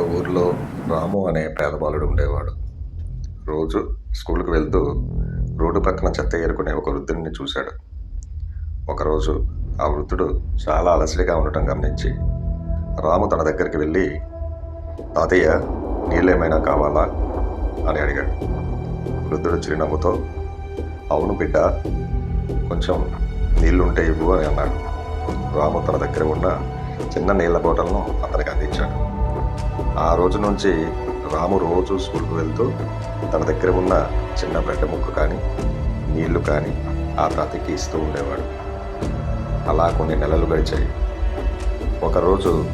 ఒక ఊరిలో రాము అనే పేదబాలుడు ఉండేవాడు. రోజు స్కూల్కి వెళ్తూ రోడ్డు పక్కన చెత్త ఏరుకునే ఒక వృద్ధుడిని చూశాడు. ఒకరోజు ఆ వృద్ధుడు చాలా అలసడిగా ఉండటం గమనించి రాము తన దగ్గరికి వెళ్ళి తాతయ్య నీళ్ళేమైనా కావాలా? అని అడిగాడు. వృద్ధుడు చిరునవ్వుతో అవును బిడ్డ కొంచెం నీళ్ళుంటే ఇవ్వు అని అన్నాడు. రాము తన దగ్గర ఉన్న చిన్న నీళ్ళ బోటలను అతనికి అందించాడు. ఆ రోజు నుంచి రాము రోజు స్కూల్కి వెళ్తూ తన దగ్గర ఉన్న చిన్న బ్రెడ్ ముక్క కానీ నీళ్ళు కానీ ఆ తాతకి ఇస్తూ ఉండేవాడు. అలా కొన్ని నెలలు గడిచాయి. ఒకరోజు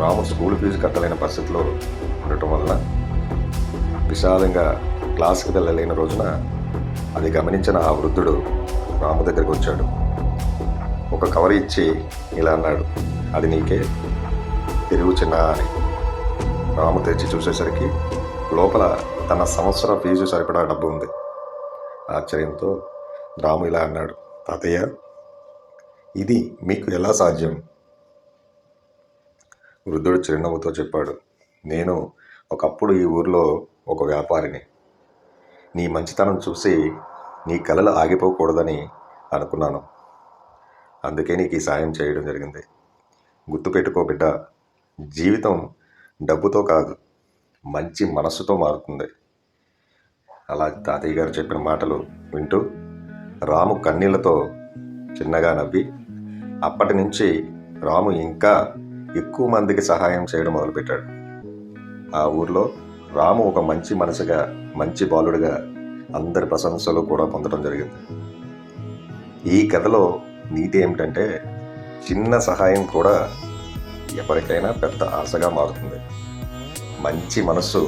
రాము స్కూల్ ఫీజు కట్టలేని పరిస్థితిలో ఉండటం వలన విశాలంగా క్లాస్కి వెళ్ళలేని రోజున అది గమనించిన ఆ వృద్ధుడు రాము దగ్గరికి వచ్చాడు. ఒక కవర్ ఇచ్చి ఇలా అన్నాడు. అది నీకే తిరుగు చిన్న అని. రాము తెచ్చి చూసేసరికి లోపల తన సంవత్సర ఫీజు సరిపడా డబ్బు ఉంది ఆశ్చర్యంతో రాము ఇలా అన్నాడు తాతయ్య ఇది మీకు ఎలా సాధ్యం? వృద్ధుడు చిరునవ్వుతో చెప్పాడు నేను ఒకప్పుడు ఈ ఊర్లో ఒక వ్యాపారిని. నీ మంచితనం చూసి నీ కలలు ఆగిపోకూడదని అనుకున్నాను. అందుకే నీకు ఈ సాయం చేయడం జరిగింది. గుర్తుపెట్టుకో బిడ్డ జీవితం డబ్బుతో కాదు మంచి మనసుతో మారుతుంది. అలా తాతయ్య గారు చెప్పిన మాటలు వింటూ రాము కన్నీళ్ళతో చిన్నగా నవ్వి అప్పటి నుంచి రాము ఇంకా ఎక్కువ మందికి సహాయం చేయడం మొదలుపెట్టాడు. ఆ ఊర్లో రాము ఒక మంచి మనసుగా మంచి బాలుడిగా అందరి ప్రశంసలు కూడా పొందడం జరిగింది. ఈ కథలో నీతి ఏమిటంటే చిన్న సహాయం కూడా ఎవరికైనా పెద్ద ఆశగా మారుతుంది. మంచి మనసు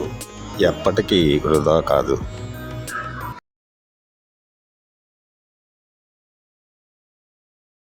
ఎప్పటికీ వృధా కాదు.